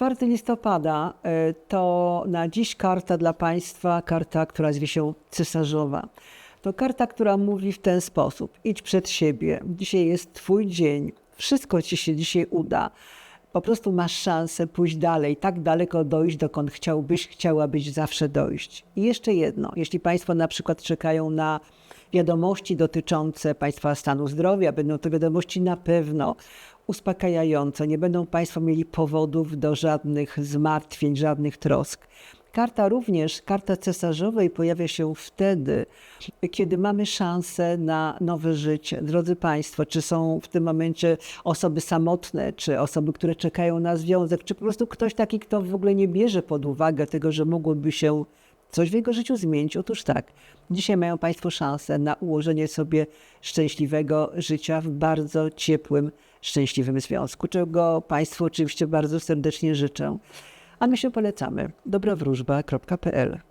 4 listopada e, to na dziś karta dla Państwa, karta, która zwie się cesarzowa. To karta, która mówi w ten sposób: idź przed siebie, dzisiaj jest Twój dzień, wszystko Ci się dzisiaj uda. Po prostu masz szansę pójść dalej, tak daleko dojść, dokąd chciałbyś, chciałabyś zawsze dojść. I jeszcze jedno, jeśli Państwo na przykład czekają na wiadomości dotyczące Państwa stanu zdrowia, będą to wiadomości na pewno uspokajające, nie będą Państwo mieli powodów do żadnych zmartwień, żadnych trosk. Karta również, karta cesarzowej pojawia się wtedy, kiedy mamy szansę na nowe życie. Drodzy Państwo, czy są w tym momencie osoby samotne, czy osoby, które czekają na związek, czy po prostu ktoś taki, kto w ogóle nie bierze pod uwagę tego, że mogłoby się coś w jego życiu zmienić? Otóż tak, dzisiaj mają Państwo szansę na ułożenie sobie szczęśliwego życia w bardzo ciepłym, szczęśliwym związku, czego Państwu oczywiście bardzo serdecznie życzę. A my się polecamy. dobrowróżba.pl